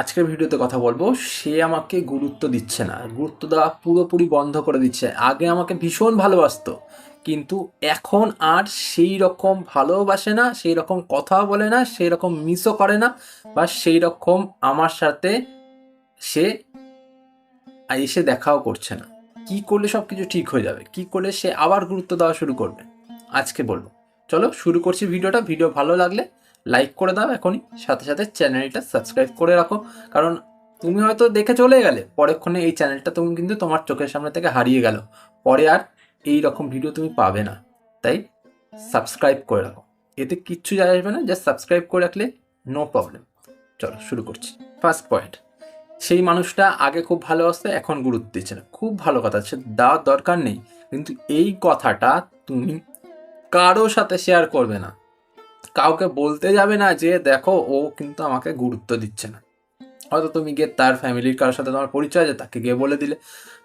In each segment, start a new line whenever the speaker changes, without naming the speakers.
আজকের ভিডিওতে কথা বলব, সে আমাকে গুরুত্ব দিচ্ছে না। গুরুত্ব দেওয়া পুরোপুরি বন্ধ করে দিচ্ছে। আগে আমাকে ভীষণ ভালোবাসতো, কিন্তু এখন আর সেই রকম ভালোবাসে না, সেই রকম কথাও বলে না, সেই রকম মিসও করে না, বা সেই রকম আমার সাথে সে এসে দেখাও করছে না। কি করলে সব কিছু ঠিক হয়ে যাবে? কি করলে সে আবার গুরুত্ব দেওয়া শুরু করবে? আজকে বলব। চলো শুরু করছি ভিডিওটা। ভিডিও ভালো লাগলে লাইক করে দাও এখনই। সাথে সাথে চ্যানেলটা সাবস্ক্রাইব করে রাখো। কারণ তুমি হয়তো দেখে চলে গেলে। পরেক্ষণে এই চ্যানেলটা তুমি কিন্তু তোমার চোখের সামনে থেকে হারিয়ে গেল। পরে আর এই রকম ভিডিও তুমি পাবে না। তাই সাবস্ক্রাইব করে রাখো। এতে কিচ্ছু যায় আসবে না। জাস্ট সাবস্ক্রাইব করে রাখলে নো প্রবলেম চলো, শুরু করছি। ফার্স্ট পয়েন্ট সেই মানুষটা আগে খুব ভালোবাসতো এখন গুরুত্ব দিচ্ছে না। খুব ভালো কথা। সে দেওয়ার দরকার নেই। কিন্তু এই কথাটা তুমি কারও সাথে শেয়ার করবে না। কাউকে বলতে যাবে না যে, দেখো, ও কিন্তু আমাকে গুরুত্ব দিচ্ছে না। হয়তো তুমি গিয়ে তার ফ্যামিলির কারোর সাথে তোমার পরিচয় আছে, তাকে গিয়ে বলে দিলে।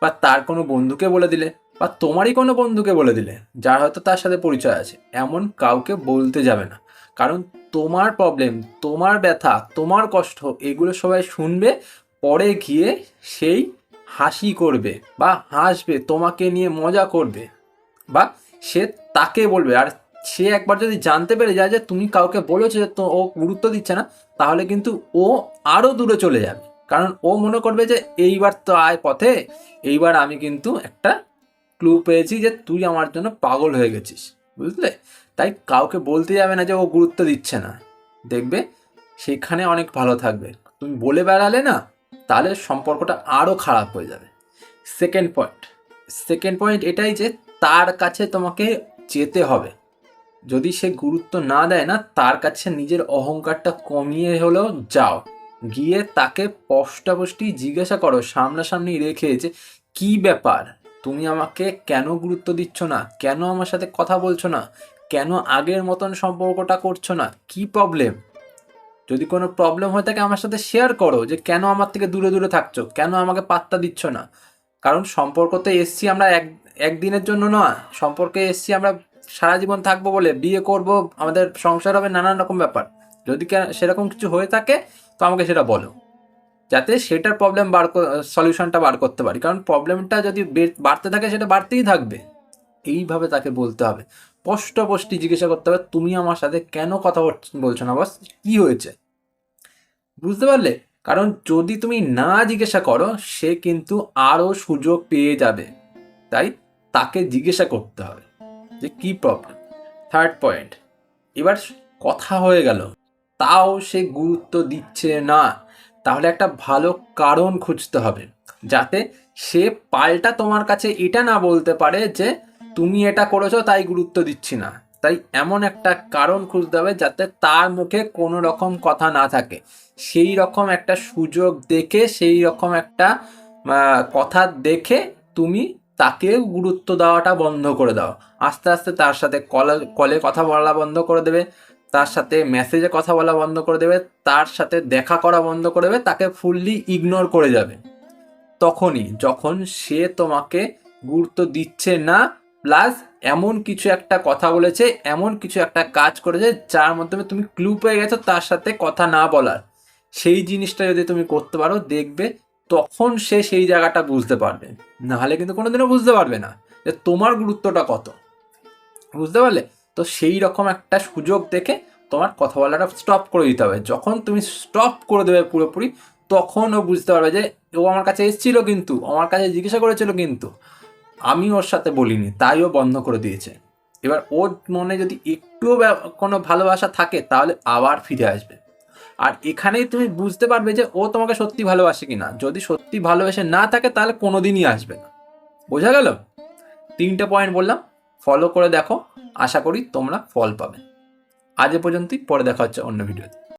বা তার কোনো বন্ধুকে বলে দিলে, বা তোমারই কোনো বন্ধুকে বলে দিলে, যার হয়তো তার সাথে পরিচয় আছে। এমন কাউকে বলতে যাবে না। কারণ তোমার প্রবলেম তোমার ব্যথা, তোমার কষ্ট, এগুলো সবাই শুনবে, পরে গিয়ে সেই হাসি করবে বা হাসবে, তোমাকে নিয়ে মজা করবে। বা সে তাকে বলবে, আর সে একবার যদি জানতে পেরে যায় যে তুমি কাউকে বলেছ যে তো ও গুরুত্ব দিচ্ছে না, তাহলে কিন্তু ও আরও দূরে চলে যাবে। কারণ ও মনে করবে যে এইবার তো আয় পথে, এইবার আমি কিন্তু একটা ক্লু পেয়েছি যে তুই আমার জন্য পাগল হয়ে গেছিস, বুঝলে? তাই কাউকে বলতে যাবে না যে ও গুরুত্ব দিচ্ছে না। দেখবে সেখানে অনেক ভালো থাকবে। তুমি বলে বেড়ালে না, তাহলে সম্পর্কটা আরও খারাপ হয়ে যাবে। সেকেন্ড পয়েন্ট সেকেন্ড পয়েন্ট এটাই যে তার কাছে তোমাকে যেতে হবে। যদি সে গুরুত্ব না দেয় না, তার কাছে নিজের অহংকারটা কমিয়ে হলেও যাও। গিয়ে তাকে পষ্টাপষ্টি জিজ্ঞাসা করো, সামনাসামনি রেখে যে, কি ব্যাপার? তুমি আমাকে কেন গুরুত্ব দিচ্ছ না? কেন আমার সাথে কথা বলছো না? কেন আগের মতন সম্পর্কটা করছ না? কি প্রবলেম যদি কোনো প্রবলেম হয়ে থাকে, আমার সাথে শেয়ার করো যে, কেন আমার থেকে দূরে দূরে থাকছো? কেন আমাকে পাত্তা দিচ্ছ না? কারণ সম্পর্কতে এসছি আমরা এক, একদিনের জন্য না সম্পর্কে এসছি আমরা সারা জীবন থাকব বলে বিয়ে করব, আমাদের সংসার হবে নানান রকম ব্যাপার। যদি সেরকম কিছু হয়ে থাকে, তো আমাকে সেটা বলো। যাতে সেটার প্রবলেম বার সলিউশনটা বার করতে পারি। কারণ প্রবলেমটা যদি বাড়তে থাকে, সেটা বাড়তেই থাকবে। এইভাবে তাকে বলতে হবে। স্পষ্টপষ্টি জিজ্ঞাসা করতে হবে, তুমি আমার সাথে কেন কথা বলছো না বস কি হয়েছে? বুঝতে পারলে? কারণ যদি তুমি না জিজ্ঞাসা করো, সে কিন্তু আরও সুযোগ পেয়ে যাবে। তাই তাকে জিজ্ঞাসা করতে হবে। যে কি প্রবলেম থার্ড পয়েন্ট এবার কথা হয়ে গেল। তাও সে গুরুত্ব দিচ্ছে না। তাহলে একটা ভালো কারণ খুঁজতে হবে, যাতে সে পাল্টা তোমার কাছে এটা না বলতে পারে যে তুমি এটা করেছ, তাই গুরুত্ব দিচ্ছি না। তাই এমন একটা কারণ খুঁজতে হবে যাতে তার মুখে কোনো রকম কথা না থাকে। সেই রকম একটা সুযোগ দেখে, সেই রকম একটা কথা দেখে তুমি তাকে গুরুত্ব দেওয়াটা বন্ধ করে দাও। আস্তে আস্তে তার সাথে কলে কলে কথা বলা বন্ধ করে দেবে, তার সাথে মেসেজে কথা বলা বন্ধ করে দেবে, তার সাথে দেখা করা বন্ধ করে দেবে, তাকে ফুললি ইগনোর করে যাবে। তখনই যখন সে তোমাকে গুরুত্ব দিচ্ছে না প্লাস এমন কিছু একটা কথা বলেছে, এমন কিছু একটা কাজ করেছে, যার মাধ্যমে তুমি ক্লু পেয়ে গেছো তার সাথে কথা না বলার। সেই জিনিসটা যদি তুমি করতে পারো, দেখবে তখন সে সেই জায়গাটা বুঝতে পারবে। নাহলে কিন্তু কোনোদিনও বুঝতে পারবে না যে তোমার গুরুত্বটা কত। বুঝতে পারলে? তো সেই রকম একটা সুযোগ দেখে তোমার কথা বলাটা স্টপ করে দিতে হবে। যখন তুমি স্টপ করে দেবে পুরোপুরি, তখন ও বুঝতে পারবে যে ও আমার কাছে এসেছিল কিন্তু আমার কাছে জিজ্ঞাসা করেছিল কিন্তু। আমি ওর সাথে বলিনি, তাই ও বন্ধ করে দিয়েছে। এবার ওর মনে যদি একটুও কোনো ভালোবাসা থাকে, তাহলে আবার ফিরে আসবে। আর এখানেই তুমি বুঝতে পারবে যে ও তোমাকে সত্যি ভালোবাসে কিনা। যদি সত্যি ভালোবেসে না থাকে, তাহলে কোনোদিনই আসবে না। বোঝা গেল? তিনটে পয়েন্ট বললাম। ফলো করে দেখো। আশা করি তোমরা ফল পাবে। আজ এ পর্যন্তই। পরে দেখা হচ্ছে অন্য ভিডিওতে